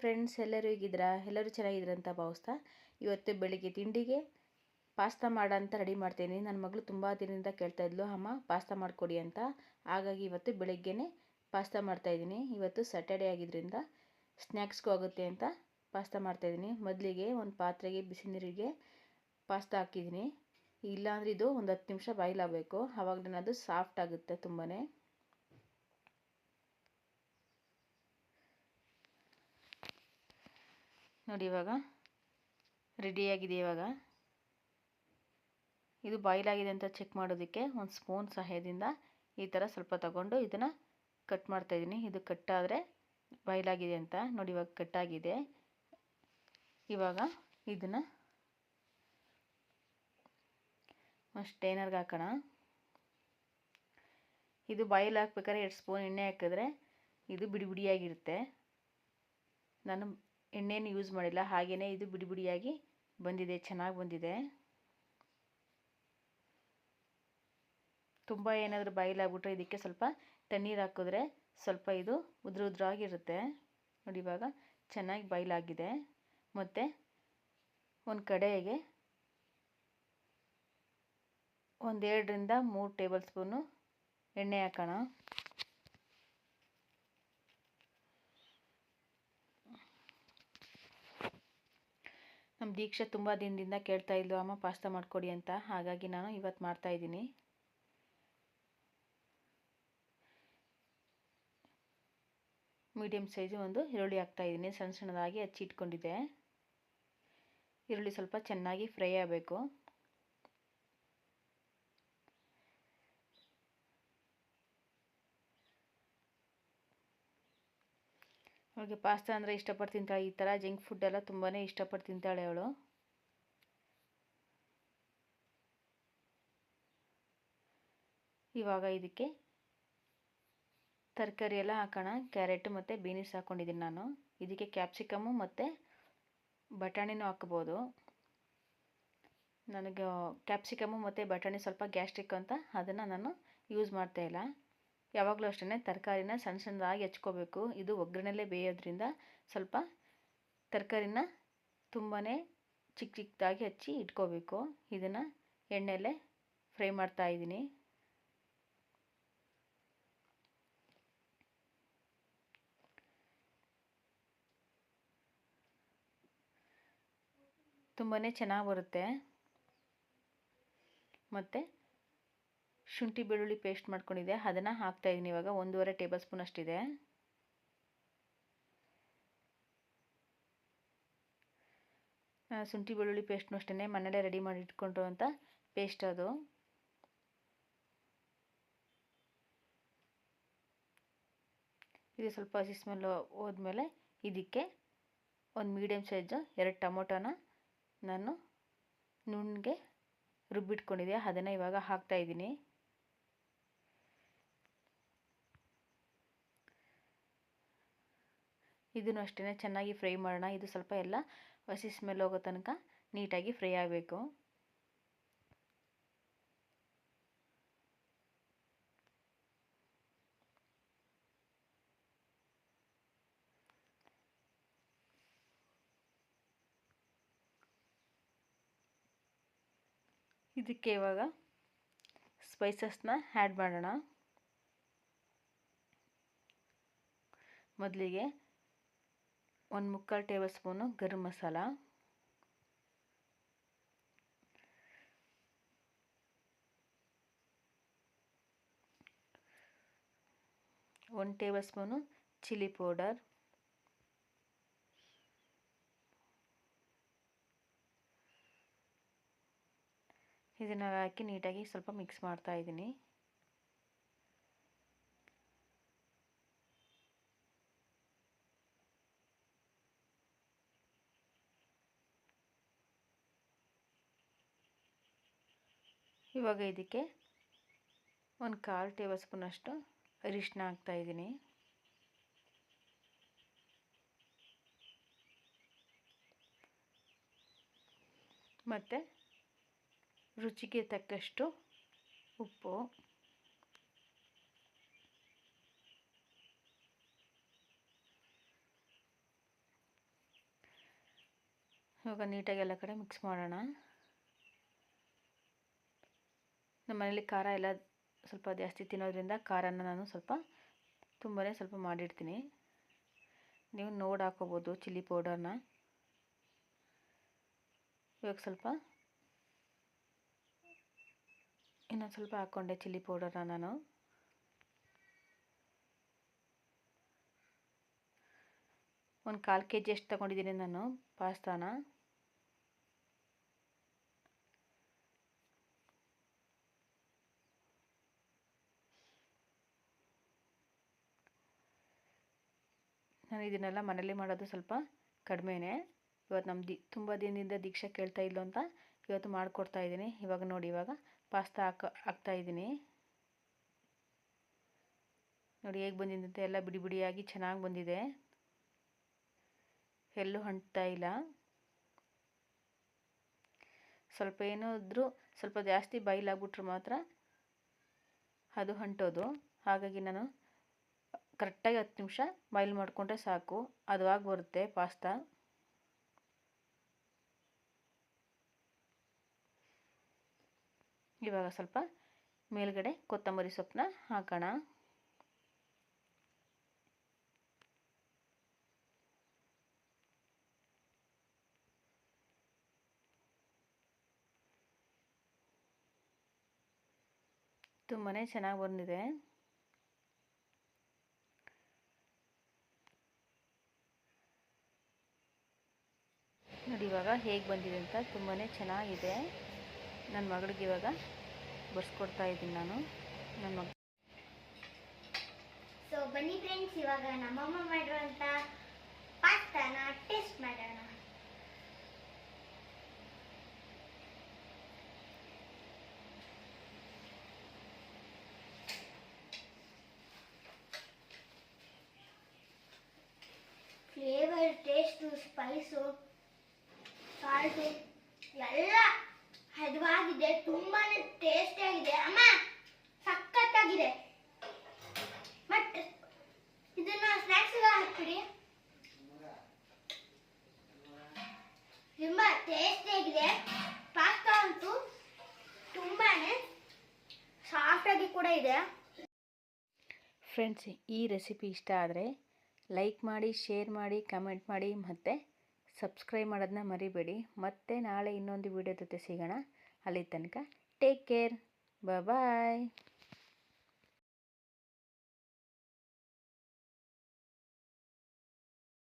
Friends ಎಲ್ಲರೂ ಹೇಗಿದ್ದೀರಾ ಎಲ್ಲರೂ ಚೆನ್ನಾಗಿದ್ದೀರಾ ಅಂತ ಭಾವಿಸ್ತಾ? ಇವತ್ತು ಬೆಳಿಗ್ಗೆ ತಿಂಡಿಗೆ ಪಾಸ್ತಾ ಅಂತ ರೆಡಿ ಮಾಡ್ತೀನಿ. ನನ್ನ ಮಗಳು ತುಂಬ ದಿನದಿಂದ ಕೇಳ್ತಾಯಿದ್ಲು ಅಮ್ಮ ಪಾಸ್ತಾ ಮಾಡಿಕೊಡಿ ಅಂತ. ಹಾಗಾಗಿ ಇವತ್ತು ಬೆಳಗ್ಗೆನೇ ಪಾಸ್ತಾ ಮಾಡ್ತಾಯಿದ್ದೀನಿ ಇವತ್ತು ಸ್ಯಾಟರ್ಡೇ ಆಗಿದ್ದರಿಂದ ಸ್ನ್ಯಾಕ್ಸ್ಗೂ ಆಗುತ್ತೆ ಅಂತ ಪಾಸ್ತಾ ಮಾಡ್ತಾಯಿದ್ದೀನಿ ಮೊದಲಿಗೆ ಒಂದು ಪಾತ್ರೆಗೆ ಬಿಸಿ ನೀರಿಗೆ ಪಾಸ್ತಾ ಹಾಕಿದ್ದೀನಿ. ಇಲ್ಲಾಂದರೆ ಇದು ಒಂದು ಹತ್ತು ನಿಮಿಷ ಬಾಯ್ಲಾಗಬೇಕು ಆವಾಗ ಅದು ಸಾಫ್ಟ್ ಆಗುತ್ತೆ ತುಂಬಾ ನೋಡಿ ಇವಾಗ. ರೆಡಿಯಾಗಿದೆ ಇವಾಗ. ಇದು ಬಾಯ್ಲ್ ಆಗಿದೆ ಅಂತ ಚೆಕ್ ಮಾಡೋದಕ್ಕೆ ಒಂದು ಸ್ಪೂನ್ ಸಹಾಯದಿಂದ ಈ ಥರ ಸ್ವಲ್ಪ ತಗೊಂಡು ಇದನ್ನು ಕಟ್ ಮಾಡ್ತಾಯಿದ್ದೀನಿ ಇದು ಕಟ್ಟಾದರೆ ಬಾಯ್ಲಾಗಿದೆ ಅಂತ. ನೋಡಿ ಇವಾಗ ಕಟ್ಟಾಗಿದೆ ಇವಾಗ ಇದನ್ನು ಸ್ಟೇನರ್ಗೆ ಹಾಕೋಣ. ಇದು ಬಾಯ್ಲ್ ಹಾಕ್ಬೇಕಾದ್ರೆ ಎರಡು ಸ್ಪೂನ್ ಎಣ್ಣೆ ಹಾಕಿದ್ರೆ ಇದು ಬಿಡಿ ಬಿಡಿಯಾಗಿರುತ್ತೆ. ನಾನು ಎಣ್ಣೆನ ಯೂಸ್ ಮಾಡಿಲ್ಲ. ಹಾಗೆಯೇ ಇದು ಬಿಡಿ ಬಿಡಿಯಾಗಿ ಬಂದಿದೆ, ಚೆನ್ನಾಗಿ ಬಂದಿದೆ. ತುಂಬ ಏನಾದರೂ ಬಾಯಿಲಾಗ್ಬಿಟ್ರೆ ಇದಕ್ಕೆ ಸ್ವಲ್ಪ ತಣ್ಣೀರು ಹಾಕಿದ್ರೆ ಸ್ವಲ್ಪ ಇದು ಉದ್ರ ಉದ್ರಾಗಿರುತ್ತೆ. ನೋಡಿ ಇವಾಗ ಚೆನ್ನಾಗಿ ಬಾಯಿಲಾಗಿದೆ. ಮತ್ತು ಒಂದು ಕಡೆಗೆ ಒಂದೆರಡರಿಂದ ಮೂರು ಟೇಬಲ್ ಸ್ಪೂನು ಎಣ್ಣೆ ಹಾಕೋಣ. ನಮ್ಮ ದೀಕ್ಷೆ ತುಂಬ ದಿನದಿಂದ ಕೇಳ್ತಾ ಇದ್ಲು, ಅಮ್ಮ, ಪಾಸ್ತಾ ಮಾಡಿಕೊಡಿ ಅಂತ. ಹಾಗಾಗಿ ನಾನು ಇವತ್ತು ಮಾಡ್ತಾಯಿದ್ದೀನಿ ಮೀಡಿಯಮ್ ಸೈಜು ಒಂದು ಈರುಳ್ಳಿ ಹಾಕ್ತಾಯಿದ್ದೀನಿ ಸಣ್ಣ ಸಣ್ಣದಾಗಿ ಹಚ್ಚಿ ಇಟ್ಕೊಂಡಿದ್ದೆ. ಈರುಳ್ಳಿ ಸ್ವಲ್ಪ ಚೆನ್ನಾಗಿ ಫ್ರೈ ಆಗಬೇಕು. ಅವಳಿಗೆ ಪಾಸ್ತಾ ಅಂದರೆ ಇಷ್ಟಪಟ್ಟು ತಿಂತಾಳೆ ಈ ಥರ ಜಂಕ್ ಫುಡ್ ಎಲ್ಲ ತುಂಬಾ ಇಷ್ಟಪಟ್ಟು ತಿಂತಾಳೆ ಅವಳು. ಇವಾಗ ಇದಕ್ಕೆ ತರಕಾರಿ ಎಲ್ಲ ಹಾಕೋಣ. ಕ್ಯಾರೆಟ್ ಮತ್ತು ಬೀನ್ಸ್ ಹಾಕ್ಕೊಂಡಿದ್ದೀನಿ ನಾನು. ಇದಕ್ಕೆ ಕ್ಯಾಪ್ಸಿಕಮ್ಮು ಮತ್ತು ಬಟಾಣಿನೂ ಹಾಕ್ಬೋದು. ನನಗೆ ಕ್ಯಾಪ್ಸಿಕಮ್ಮು ಮತ್ತು ಬಟಾಣಿ ಸ್ವಲ್ಪ ಗ್ಯಾಸ್ಟ್ರಿಕ್ ಅಂತ, ಅದನ್ನು ನಾನು ಯೂಸ್ ಮಾಡ್ತಾಯಿಲ್ಲ ಯಾವಾಗಲೂ ಅಷ್ಟೇ ತರಕಾರಿನ ಸಣ್ಣ ಸಣ್ಣದಾಗಿ ಹೆಚ್ಕೋಬೇಕು. ಇದು ಒಗ್ಗರಣೆಲೇ ಬೇಯೋದ್ರಿಂದ ಸ್ವಲ್ಪ ತರಕಾರಿನ ತುಂಬಾ ಚಿಕ್ಕ ಚಿಕ್ಕದಾಗಿ ಹಚ್ಚಿ ಇಟ್ಕೋಬೇಕು. ಇದನ್ನು ಎಣ್ಣೆಲೆ ಫ್ರೈ ಮಾಡ್ತಾ ಇದ್ದೀನಿ. ತುಂಬಾ ಚೆನ್ನಾಗಿ ಬರುತ್ತೆ. ಮತ್ತು ಶುಂಠಿ ಬೆಳ್ಳುಳ್ಳಿ ಪೇಸ್ಟ್ ಮಾಡ್ಕೊಂಡಿದ್ದೆ. ಅದನ್ನು ಹಾಕ್ತಾಯಿದ್ದೀನಿ ಇವಾಗ. ಒಂದೂವರೆ ಟೇಬಲ್ ಸ್ಪೂನ್ ಅಷ್ಟಿದೆ. ಶುಂಠಿ ಬೆಳ್ಳುಳ್ಳಿ ಪೇಸ್ಟ್ನೂ ಅಷ್ಟೇ ಮನೇಲೆ ರೆಡಿ ಮಾಡಿ ಇಟ್ಕೊಂಡಿರುವಂಥ ಪೇಸ್ಟ್ ಅದು. ಇದು ಸ್ವಲ್ಪ ಹಸಿ ಸ್ಮೆಲ್ ಹೋದ್ಮೇಲೆ ಇದಕ್ಕೆ ಒಂದು ಮೀಡಿಯಮ್ ಸೈಜು ಎರಡು ಟೊಮೊಟೊನ ನಾನು ನುಣ್ಣಗೆ ರುಬ್ಬಿಟ್ಕೊಂಡಿದ್ದೆ. ಅದನ್ನು ಇವಾಗ ಹಾಕ್ತಾಯಿದ್ದೀನಿ ಇದನ್ನು ಅಷ್ಟೇ ಚೆನ್ನಾಗಿ ಫ್ರೈ ಮಾಡೋಣ. ಇದು ಸ್ವಲ್ಪ ಎಲ್ಲ ಹಸಿ ಸ್ಮೆಲ್ ಹೋಗೋ ತನಕ ನೀಟಾಗಿ ಫ್ರೈ ಆಗಬೇಕು. ಇದಕ್ಕೆ ಇವಾಗ ಸ್ಪೈಸಸ್ನ ಆ್ಯಡ್ ಮಾಡೋಣ. ಮೊದಲಿಗೆ ಒಂದು ಮುಕ್ಕಾಲು ಟೇಬಲ್ ಸ್ಪೂನು ಗರಂ ಮಸಾಲ. ಒಂದು ಟೇಬಲ್ ಸ್ಪೂನು ಚಿಲ್ಲಿ ಪೌಡರ್. ಇದನ್ನೆಲ್ಲ ಹಾಕಿ ನೀಟಾಗಿ ಸ್ವಲ್ಪ ಮಿಕ್ಸ್ ಮಾಡ್ತಾ ಇದ್ದೀನಿ. ಇವಾಗ ಇದಕ್ಕೆ ಒಂದು ಕಾಲು ಟೇಬಲ್ ಸ್ಪೂನಷ್ಟು ಅರಿಶಿನ ಹಾಕ್ತಾಯಿದ್ದೀನಿ ಮತ್ತು ರುಚಿಗೆ ತಕ್ಕಷ್ಟು ಉಪ್ಪು. ಇವಾಗ ನೀಟಾಗಿ ಎಲ್ಲ ಕಡೆ ಮಿಕ್ಸ್ ಮಾಡೋಣ. ನಮ್ಮ ಮನೇಲಿ ಖಾರ ಎಲ್ಲ ಸ್ವಲ್ಪ ಜಾಸ್ತಿ ತಿನ್ನೋದ್ರಿಂದ ಖಾರನ ನಾನು ಸ್ವಲ್ಪ ತುಂಬಾ ಸ್ವಲ್ಪ ಮಾಡಿಡ್ತೀನಿ ನೀವು ನೋಡಿ ಹಾಕೋಬೋದು ಚಿಲ್ಲಿ ಪೌಡರ್ನ. ಇವಾಗ ಸ್ವಲ್ಪ ಇನ್ನೊಂದು ಸ್ವಲ್ಪ ಹಾಕ್ಕೊಂಡೆ ಚಿಲ್ಲಿ ಪೌಡರ್ನ ನಾನು. ಒಂದು ಕಾಲು ಕೆ ಜಿ ಅಷ್ಟು ತೊಗೊಂಡಿದ್ದೀನಿ ನಾನು ಪಾಸ್ತಾನ. ನಾನು ಇದನ್ನೆಲ್ಲ ಮನೇಲಿ ಮಾಡೋದು ಸ್ವಲ್ಪ ಕಡಿಮೆನೆ. ಇವತ್ತು ನಮ್ಮ ದಿ, ತುಂಬ ದಿನದಿಂದ ದೀಕ್ಷೆ ಕೇಳ್ತಾ ಇಲ್ಲ ಅಂತ ಇವತ್ತು ಮಾಡಿಕೊಡ್ತಾ ಇದ್ದೀನಿ. ಇವಾಗ ನೋಡಿ, ಇವಾಗ ಪಾಸ್ತಾ ಹಾಕ ಹಾಕ್ತಾಯಿದ್ದೀನಿ ನೋಡಿ, ಹೇಗೆ ಬಂದಿದೆ ಎಲ್ಲ ಬಿಡಿ ಬಿಡಿಯಾಗಿ ಚೆನ್ನಾಗಿ ಬಂದಿದೆ. ಎಲ್ಲೂ ಹಂಟ್ತಾ ಇಲ್ಲ. ಸ್ವಲ್ಪ ಏನಾದರೂ, ಸ್ವಲ್ಪ ಜಾಸ್ತಿ ಬಾಯ್ಲಾಗ್ಬಿಟ್ರೆ ಮಾತ್ರ ಅದು ಅಂಟೋದು. ಹಾಗಾಗಿ ನಾನು ಕರೆಕ್ಟಾಗಿ ಹತ್ತು ನಿಮಿಷ ಬಾಯ್ಲ್ ಮಾಡಿಕೊಂಡ್ರೆ ಸಾಕು. ಅದು ಆಗಿ ಬರುತ್ತೆ ಪಾಸ್ತಾ. ಇವಾಗ ಸ್ವಲ್ಪ ಮೇಲ್ಗಡೆ ಕೊತ್ತಂಬರಿ ಸೊಪ್ಪನ್ನ ಹಾಕೋಣ. ತುಂಬಾ ಚೆನ್ನಾಗಿ ಬಂದಿದೆ. ನೋಡಿ, ಇವಾಗ ಹೇಗೆ ಬಂದಿದೆ ಅಂತ ತುಂಬಾ ಚೆನ್ನಾಗಿದೆ. ನನ್ನ ಮಗಳಿಗೆ ಇವಾಗ ಬರ್ಸ್ಕೊಡ್ತಾ ಇದ್ದೀನಿ ನಾನು. ನನ್ನ ಮಗ ಸೊ ಬನ್ನಿ ಫ್ರೆಂಡ್ಸ್ ಇವಾಗ ನಮ್ಮಮ್ಮ ಮಾಡಿರುವಂತ ಪಾಸ್ತಾನ ಟೇಸ್ಟ್ ಮಾಡೋಣ. ಫ್ಲೇವರ್ ಟೇಸ್ಟು ಸ್ಪೈಸು ಸಾಲ್ಟು ಎಲ್ಲ ಹದವಾಗಿದೆ, ತುಂಬಾನೇ ಟೇಸ್ಟಿಯಾಗಿದೆ ಅಮ್ಮ ಸಕ್ಕತ್ತಾಗಿದೆ ಬಟ್ ಇದನ್ನ ಸ್ನ್ಯಾಕ್ಸ್ ಹಾಕ್ಬಿಡಿ. ತುಂಬಾ ಟೇಸ್ಟಿಯಾಗಿದೆ ಪಾಸ್ತಾ ಅಂತೂ ತುಂಬಾನೇ ಸಾಫ್ಟಾಗಿ ಕೂಡ ಇದೆ. ಫ್ರೆಂಡ್ಸ್ ಈ ರೆಸಿಪಿ ಇಷ್ಟ ಆದರೆ ಲೈಕ್ ಮಾಡಿ ಶೇರ್ ಮಾಡಿ ಕಮೆಂಟ್ ಮಾಡಿ, ಮತ್ತು ಸಬ್ಸ್ಕ್ರೈಬ್ ಮಾಡೋದನ್ನ ಮರಿಬೇಡಿ. ಮತ್ತೆ ನಾಳೆ ಇನ್ನೊಂದು ವಿಡಿಯೋ ಜೊತೆ ಸಿಗೋಣ. ಅಲ್ಲಿ ತನಕ ಟೇಕ್ ಕೇರ್ ಬಾಯ್